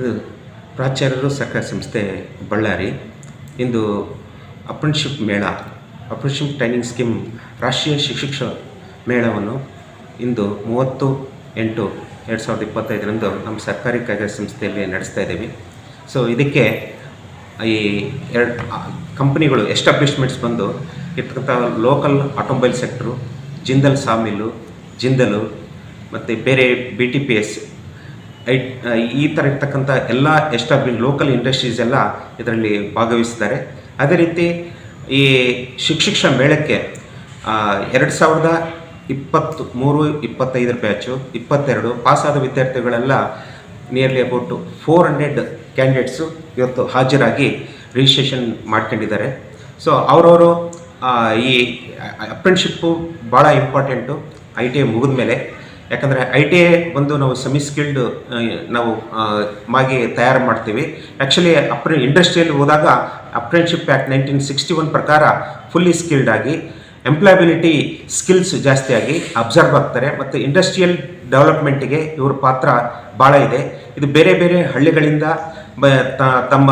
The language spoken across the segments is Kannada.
ಇದು ಪ್ರಾಚಾರ್ಯರು ಸಹಕಾರ ಸಂಸ್ಥೆ ಬಳ್ಳಾರಿ. ಇಂದು ಅಪ್ರೆಂಟಿಶಿಪ್ ಮೇಳ ಅಪ್ರೆಂಟಿಶಿಪ್ ಟ್ರೈನಿಂಗ್ ಸ್ಕೀಮ್ ರಾಷ್ಟ್ರೀಯ ಶಿಕ್ಷಕ ಮೇಳವನ್ನು ಇಂದು ಮೂವತ್ತು ಎಂಟು ಎರಡು ಸಾವಿರದ ಇಪ್ಪತ್ತೈದರಂದು ನಮ್ಮ ಸರ್ಕಾರಿ ಕಾರ್ಯ ಸಂಸ್ಥೆಯಲ್ಲಿ ನಡೆಸ್ತಾ ಇದ್ದೀವಿ. ಸೊ ಇದಕ್ಕೆ ಈ ಎರಡು ಕಂಪ್ನಿಗಳು ಎಸ್ಟಾಬ್ಲಿಷ್ಮೆಂಟ್ಸ್ ಬಂದು ಇರ್ತಕ್ಕಂಥ ಲೋಕಲ್ ಆಟೋಮೊಬೈಲ್ ಸೆಕ್ಟ್ರು ಜಿಂದಲ್ ಸಾಮಿಲು ಜಿಂದಲು, ಮತ್ತು ಬೇರೆ ಬಿ ಟಿ ಪಿ ಎಸ್ ಈ ಥರ ಇರ್ತಕ್ಕಂಥ ಎಲ್ಲ ಎಸ್ಟಾಬ್ಲಿ ಲೋಕಲ್ ಇಂಡಸ್ಟ್ರೀಸ್ ಎಲ್ಲ ಇದರಲ್ಲಿ ಭಾಗವಹಿಸಿದ್ದಾರೆ. ಅದೇ ರೀತಿ ಈ ಶಿಕ್ಷಕ ಮೇಳಕ್ಕೆ ಎರಡು ಸಾವಿರದ ಇಪ್ಪತ್ತು ಮೂರು, ಇಪ್ಪತ್ತೈದರ ಬ್ಯಾಚು ಇಪ್ಪತ್ತೆರಡು ಪಾಸಾದ ವಿದ್ಯಾರ್ಥಿಗಳೆಲ್ಲ nearly about four hundred candidates ಇವತ್ತು ಹಾಜರಾಗಿ ರಿಜಿಸ್ಟ್ರೇಷನ್ ಮಾಡ್ಕೊಂಡಿದ್ದಾರೆ. ಸೊ ಅವರವರು ಈ ಅಪ್ರೆಂಟ್ಶಿಪ್ಪು ಭಾಳ ಇಂಪಾರ್ಟೆಂಟು ಐ ಟಿ ಐ ಮುಗಿದ ಮೇಲೆ ಯಾಕಂದರೆ ಐ ಟಿ ಐ ಬಂದು ನಾವು ಸೆಮಿ ಸ್ಕಿಲ್ಡ್ ನಾವು ಮಾಗಿ ತಯಾರು ಮಾಡ್ತೀವಿ. ಆ್ಯಕ್ಚುಲಿ ಅಪ್ರೆ ಇಂಡಸ್ಟ್ರಿಯಲ್ಲಿ ಹೋದಾಗ apprenticeship act nineteen sixty one ಪ್ರಕಾರ ಫುಲ್ಲಿ ಸ್ಕಿಲ್ಡ್ ಆಗಿ ಎಂಪ್ಲಾಯಬಿಲಿಟಿ ಸ್ಕಿಲ್ಸ್ ಜಾಸ್ತಿಯಾಗಿ ಅಬ್ಸರ್ವ್ ಆಗ್ತಾರೆ. ಮತ್ತು ಇಂಡಸ್ಟ್ರಿಯಲ್ ಡೆವಲಪ್ಮೆಂಟಿಗೆ ಇವ್ರ ಪಾತ್ರ ಭಾಳ ಇದೆ. ಇದು ಬೇರೆ ಬೇರೆ ಹಳ್ಳಿಗಳಿಂದ ತಮ್ಮ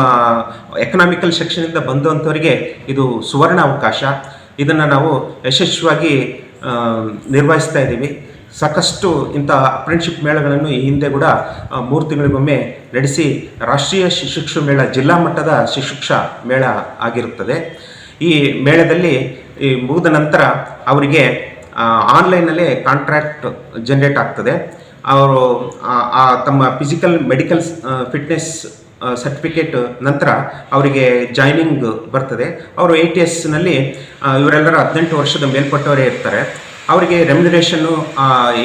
ಎಕನಾಮಿಕಲ್ ಸೆಕ್ಷನಿಂದ ಬಂದಂಥವರಿಗೆ ಇದು ಸುವರ್ಣ ಅವಕಾಶ ಇದನ್ನು ನಾವು ಯಶಸ್ವಿಯಾಗಿ ನಿರ್ವಹಿಸ್ತಾ ಇದ್ದೀವಿ. ಸಾಕಷ್ಟು ಇಂಥ ಅಪ್ರೆಂಟಿಶಿಪ್ ಮೇಳಗಳನ್ನು ಈ ಹಿಂದೆ ಕೂಡ ಮೂರು ತಿಂಗಳಿಗೊಮ್ಮೆ ನಡೆಸಿ ರಾಷ್ಟ್ರೀಯ ಶಿಶುಕ್ಷ ಮೇಳ, ಜಿಲ್ಲಾ ಮಟ್ಟದ ಶಿಶುಕ್ಷ ಮೇಳ ಆಗಿರುತ್ತದೆ. ಈ ಮೇಳದಲ್ಲಿ, ಈ ಮುಗಿದ ನಂತರ ಅವರಿಗೆ ಆನ್ಲೈನಲ್ಲೇ ಕಾಂಟ್ರಾಕ್ಟ್ ಜನ್ರೇಟ್ ಆಗ್ತದೆ. ಅವರು ತಮ್ಮ ಫಿಸಿಕಲ್ ಮೆಡಿಕಲ್ ಫಿಟ್ನೆಸ್ ಸರ್ಟಿಫಿಕೇಟ್ ನಂತರ ಅವರಿಗೆ ಜಾಯ್ನಿಂಗ್ ಬರ್ತದೆ. ಅವರು ಎ ಟಿ ಎಸ್ನಲ್ಲಿ ಇವರೆಲ್ಲರೂ ಹದಿನೆಂಟು ವರ್ಷದ ಮೇಲ್ಪಟ್ಟವರೇ ಇರ್ತಾರೆ. ಅವರಿಗೆ ರೆಮ್ಯುನರೇಷನ್ನು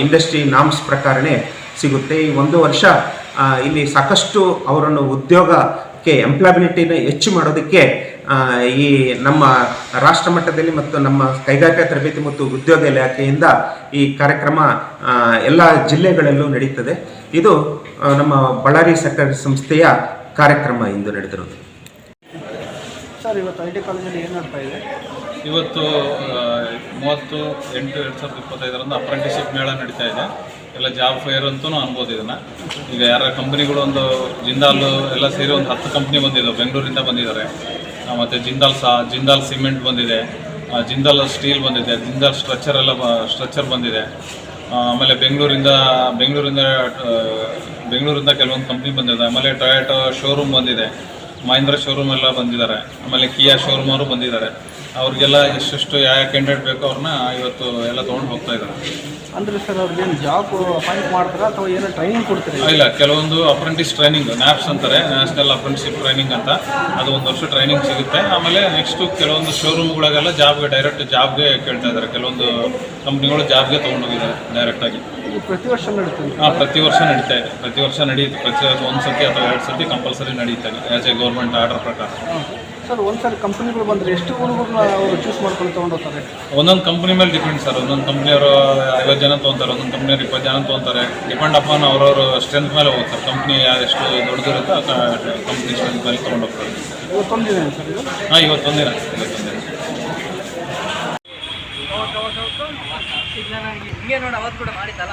ಇಂಡಸ್ಟ್ರಿ ನಾಮ್ಸ್ ಪ್ರಕಾರನೇ ಸಿಗುತ್ತೆ. ಈ ಒಂದು ವರ್ಷ ಇಲ್ಲಿ ಸಾಕಷ್ಟು ಅವರನ್ನು ಉದ್ಯೋಗಕ್ಕೆ ಎಂಪ್ಲಾಯಬಿಲಿಟಿನ ಹೆಚ್ಚು ಮಾಡೋದಕ್ಕೆ ಈ ನಮ್ಮ ರಾಷ್ಟ್ರ ಮಟ್ಟದಲ್ಲಿ ಮತ್ತು ನಮ್ಮ ಕೈಗಾರಿಕಾ ತರಬೇತಿ ಮತ್ತು ಉದ್ಯೋಗ ಇಲಾಖೆಯಿಂದ ಈ ಕಾರ್ಯಕ್ರಮ ಎಲ್ಲ ಜಿಲ್ಲೆಗಳಲ್ಲೂ ನಡೀತದೆ. ಇದು ನಮ್ಮ ಬಳ್ಳಾರಿ ಸರ್ಕಾರಿ ಸಂಸ್ಥೆಯ ಕಾರ್ಯಕ್ರಮ ಇಂದು ನಡೆದಿರುವುದು ಸರ್, ಇವತ್ತು ಐ ಕಾಲೇಜಲ್ಲಿ ಏನು ನಡ್ತಾ ಇದೆ? ಇವತ್ತು ಮೂವತ್ತು, ಎಂಟು ಎರಡು ಸಾವಿರದ ಇಪ್ಪತ್ತೈದರಂದು ಅಪ್ರೆಂಟಿಶಿಪ್ ಮೇಳ ನಡೀತಾ ಇದೆ. ಎಲ್ಲ ಜಾಬ್ ಫೇರ್ ಅಂತೂ ಅನ್ಬೋದು ಇದನ್ನು. ಈಗ ಯಾರ ಕಂಪ್ನಿಗಳು ಒಂದು ಜಿಂದಾಲ್ ಎಲ್ಲ ಸೇರಿ ಒಂದು ಹತ್ತು ಕಂಪ್ನಿ ಬಂದಿದ್ದಾವೆ ಬೆಂಗಳೂರಿಂದ ಬಂದಿದ್ದಾರೆ. ಮತ್ತು ಜಿಂದಾಲ್ ಸಾ, ಜಿಂದಾಲ್ ಸಿಮೆಂಟ್ ಬಂದಿದೆ. ಜಿಂದಾಲ್ ಸ್ಟೀಲ್ ಬಂದಿದೆ. ಜಿಂದಾಲ್ ಸ್ಟ್ರಕ್ಚರ್ ಎಲ್ಲ ಸ್ಟ್ರಕ್ಚರ್ ಬಂದಿದೆ. ಆಮೇಲೆ ಬೆಂಗಳೂರಿಂದ ಬೆಂಗಳೂರಿಂದ ಬೆಂಗಳೂರಿಂದ ಕೆಲವೊಂದು ಕಂಪ್ನಿ ಬಂದಿದೆ. ಆಮೇಲೆ ಟೊಯಾಟೊ ಶೋರೂಮ್ ಬಂದಿದೆ. ಮಹೇಂದ್ರ ಶೋರೂಮ್ ಎಲ್ಲ ಬಂದಿದ್ದಾರೆ. ಆಮೇಲೆ ಕಿಯಾ ಶೋರೂಮ್ ಅವರು ಬಂದಿದ್ದಾರೆ. ಅವ್ರಿಗೆಲ್ಲ ಎಷ್ಟೆಷ್ಟು ಯಾವ ಕ್ಯಾಂಡಿಡೇಟ್ ಬೇಕೋ ಅವ್ರನ್ನ ಇವತ್ತು ಎಲ್ಲ ತೊಗೊಂಡು ಹೋಗ್ತಾ ಇದ್ದಾರೆ. ಅಂದರೆ ಸರ್ ಅವ್ರಿಗೇನು ಜಾಬ್ ಅಪಾಯಿಂಟ್ ಮಾಡ್ತಾರಾ ಅಥವಾ ಏನೋ ಟ್ರೈನಿಂಗ್ ಕೊಡ್ತೀರಾ ಇಲ್ಲ ಕೆಲವೊಂದು ಅಪ್ರೆಂಟಿಸ್ ಟ್ರೈನಿಂಗ್ ನ್ಯಾಪ್ಸ್ ಅಂತಾರೆ ನ್ಯಾಷನಲ್ ಅಪ್ರೆಂಟಿಸ್ಶಿಪ್ ಟ್ರೈನಿಂಗ್ ಅಂತ. ಅದು ಒಂದು ವರ್ಷ ಟ್ರೈನಿಂಗ್ ಸಿಗುತ್ತೆ. ಆಮೇಲೆ ನೆಕ್ಸ್ಟು ಕೆಲವೊಂದು ಶೋರೂಮ್ಗಳಿಗೆಲ್ಲ ಜಾಬ್ಗೆ ಡೈರೆಕ್ಟ್ ಜಾಬ್ಗೆ ಕೇಳ್ತಾ ಇದ್ದಾರೆ. ಕೆಲವೊಂದು ಕಂಪ್ನಿಗಳು ಜಾಬ್ಗೆ ತೊಗೊಂಡೋಗಿದ್ದಾರೆ ಡೈರೆಕ್ಟಾಗಿ ಆಗಿ. ಪ್ರತಿ ವರ್ಷ ನಡೀತದೆ ಹಾಂ ಪ್ರತಿ ವರ್ಷ ನಡೀತಾ ಇದೆ. ಪ್ರತಿ ವರ್ಷ ನಡೆಯುತ್ತೆ ಪ್ರತಿ ಒಂದು ಸತಿ ಅಥವಾ ಎರಡು ಸತಿ ಕಂಪಲ್ಸರಿ ನಡೀತಾ ಇದೆ. ಆ್ಯಸ್ ಎ ಗೌರ್ಮೆಂಟ್ ಆರ್ಡರ್ ಪ್ರಕಾರ. ಸರ್ ಒಂದ್ಸರಿ ಕಂಪ್ನಿಗಳು ಬಂದರೆ ಎಷ್ಟು ಹುಡುಗರನ್ನ ಅವರು ಚೂಸ್ ಮಾಡ್ಕೊಂಡು ತೊಗೊಂಡೋಗ್ತಾರೆ ಒಂದೊಂದು ಕಂಪ್ನಿ ಮೇಲೆ ಡಿಪೆಂಡ್ ಸರ್. ಒಂದೊಂದು ಕಂಪ್ನಿಯವರು ಐವತ್ತು ಜನ ತೊಗೊಂತಾರೆ ಒಂದೊಂದು ಕಂಪ್ನಿಯವ್ರು ಇಪ್ಪತ್ತು ಜನ ತೊಗೊಂತಾರೆ. ಡಿಪೆಂಡ್ ಅಪಾನ್ ಅವ್ರವ್ರ ಸ್ಟ್ರೆಂತ್ ಮೇಲೆ ಹೋಗುತ್ತೆ. ಕಂಪ್ನಿ ಎಷ್ಟು ದೊಡ್ಡದಿರುತ್ತೋ ಆ ಕಂಪ್ನಿ ಸ್ಟ್ರೆಂತ್ ಮೇಲೆ ತೊಗೊಂಡೋಗ್ತಾರೆ ಇವತ್ತೊಂದು ದಿನ ಸರ್ ಇದು? ಹಾಂ ಇವತ್ತೊಂದು ದಿನ ಇವತ್ತೊಂದು ದಿನ ಹಿಂಗೆ ನೋಡಿ ಅವತ್ತು ಕೂಡ ಮಾಡಿದ್ದಲ್ಲ.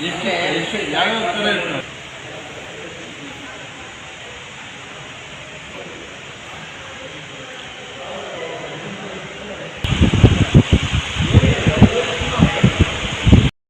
ಇವತ್ತೊಂದಿನ ಯಾವ್ಯಾವ ಥರ ಇರ್ತವೆ